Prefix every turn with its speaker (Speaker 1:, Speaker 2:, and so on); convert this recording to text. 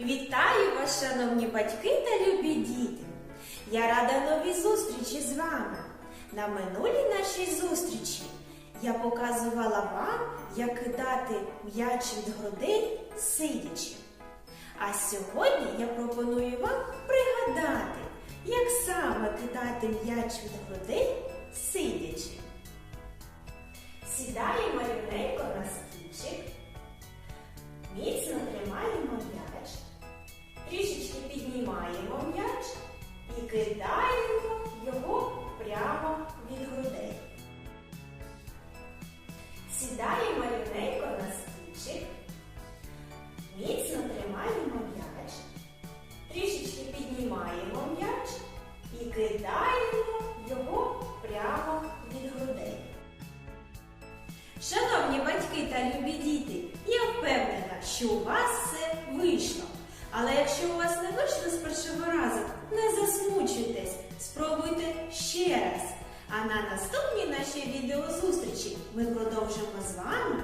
Speaker 1: Вітаю вас, шановні батьки та любі діти! Я рада новій зустрічі з вами. На минулій нашій зустрічі я показувала вам, як кидати м'яч від грудей сидячи. А сьогодні я пропоную вам пригадати, як саме кидати м'яч від грудей сидячи. Сідаємо рівненько на стільчик, кидаємо його прямо від грудей. Сідаємо рівненько на стільчик, міцно тримаємо м'яч, трішечки піднімаємо м'яч і кидаємо його прямо від грудей. Шановні батьки та любі діти, я впевнена, що у вас все вийшло. Але якщо у вас не А на наступній нашій відеозустрічі ми продовжимо з вами.